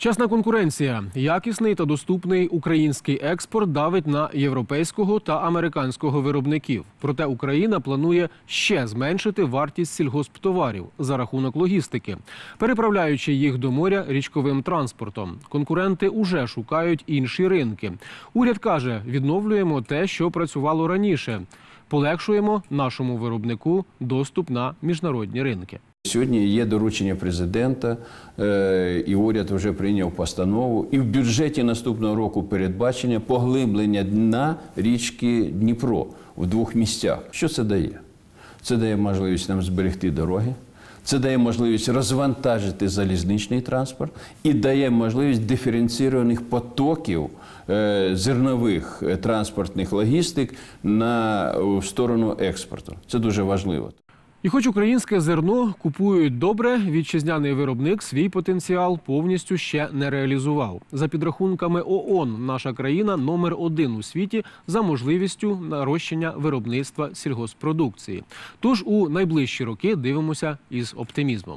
Чесна конкуренція, якісний та доступний український експорт давить на європейського та американського виробників. Проте Україна планує ще зменшити вартість сільгосптоварів за рахунок логістики, переправляючи їх до моря річковим транспортом. Конкуренти уже шукають інші ринки. Уряд каже, відновлюємо те, що працювало раніше. Полегшуємо нашому виробнику доступ на міжнародні ринки. Сьогодні є доручення президента, е, і уряд вже прийняв постанову. І в бюджеті наступного року передбачення поглиблення дна річки Дніпро в двох місцях. Що це дає? Це дає можливість нам зберегти дороги. Це дає можливість розвантажити залізничний транспорт і дає можливість диференційованих потоків е, зернових е, транспортних логістик на в сторону експорту. Це дуже важливо. І хоч українське зерно купують добре, вітчизняний виробник свій потенціал повністю ще не реалізував. За підрахунками ООН, наша країна номер один у світі за можливістю нарощення виробництва сільгоспродукції. Тож у найближчі роки дивимося із оптимізмом.